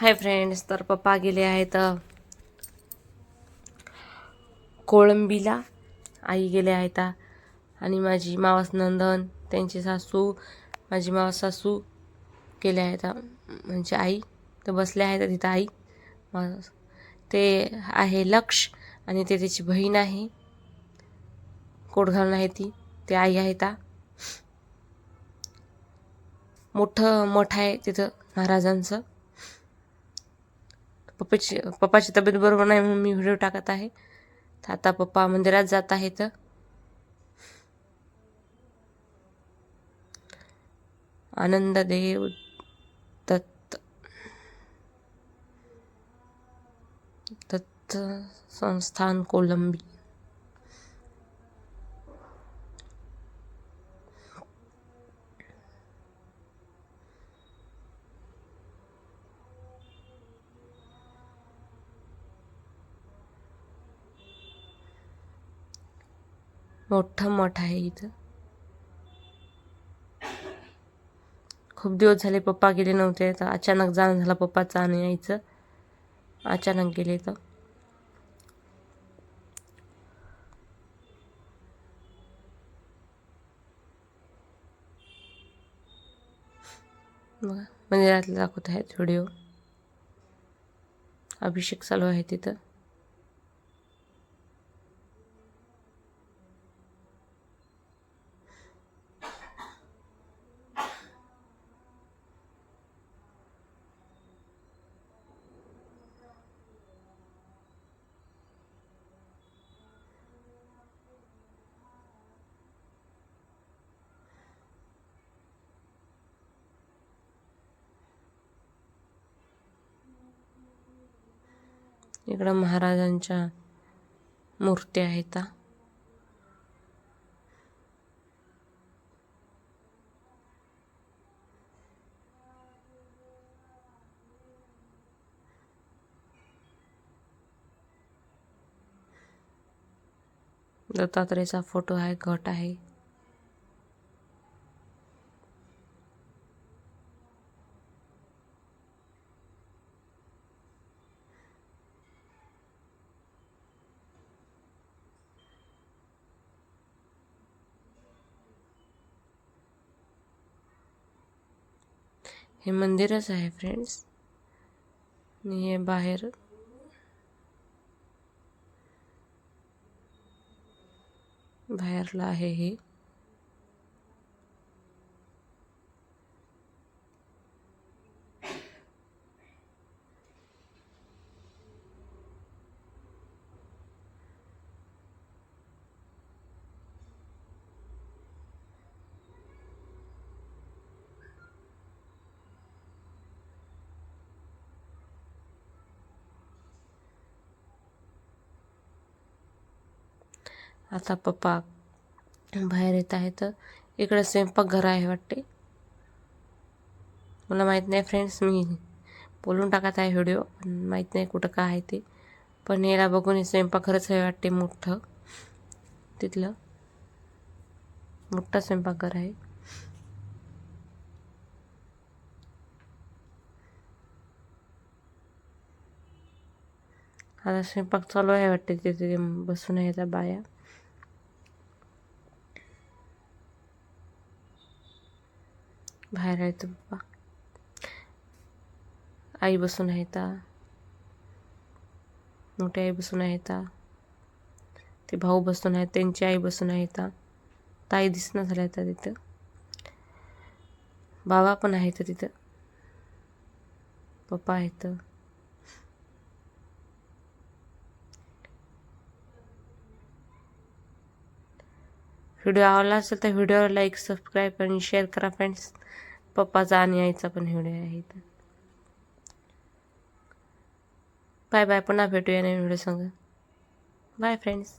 Hi friends तर पप्पा गेले आहेत कोळंबीला. आई गेले आहेत आणि माझी मावस नंदन त्यांची सासू माझी मावस सासू गेले आहेत म्हणजे आई तर बसले आहेत तिथं आई मावस. ते आहे लक्ष आणि ते त्याची बहीण आहे. कोट घालून आहे ती. ते आई आहेत ता मोठं मठ आहे तिथं महाराजांचं. पप्पाची पप्पाची तब्येत बरोबर नाही म्हणून मी व्हिडिओ टाकत आहे. तर आता पप्पा मंदिरात जात आहेत. आनंददेव दत्त दत्त संस्थान कोलंबी. मोठा मठ आहे इथं. खूप दिवस झाले पप्पा गेले नव्हते तर अचानक जाणं झालं पप्पाचं आणि यायचं अचानक गेले तर. बघा मंदिरातले दाखवत आहेत व्हिडिओ. अभिषेक चालू आहे तिथं. इकडं महाराजांच्या मूर्त्या आहेत दत्तात्रेचा दत्तात्रेयचा फोटो आहे घट आहे. हे मंदिरच आहे फ्रेंड्स आणि हे बाहेर. बाहेरला आहे हे. आता पप्पा बाहेर येत आहे तर इकडं स्वयंपाकघर आहे वाटते. मला माहीत नाही फ्रेंड्स मी बोलून टाकत आहे व्हिडिओ पण माहीत नाही कुठं काय आहे ते. पण याला बघून हे स्वयंपाकघरच आहे वाटते मोठं. तिथलं मोठं स्वयंपाकघर आहे. आता स्वयंपाक चालू आहे वाटते तिथे बसून आहे त्या बाया. बाहेर आहेत पप्पा आई बसून आहेत मोठी आई बसून आहेत ते. भाऊ बसून आहेत त्यांची आई बसून आहेत ताई दिसणं झाल्या आता तिथं. बाबा पण आहेत तिथं. पप्पा आहेत व्हिडिओ आवडला असेल तर व्हिडिओला लाईक सबस्क्राईब आणि शेअर करा फ्रेंड्स. पप्पाचा आणि आईचा पण व्हिडिओ आहे इथं. बाय बाय पुन्हा भेटूया नवीन व्हिडिओ सांग. Bye friends.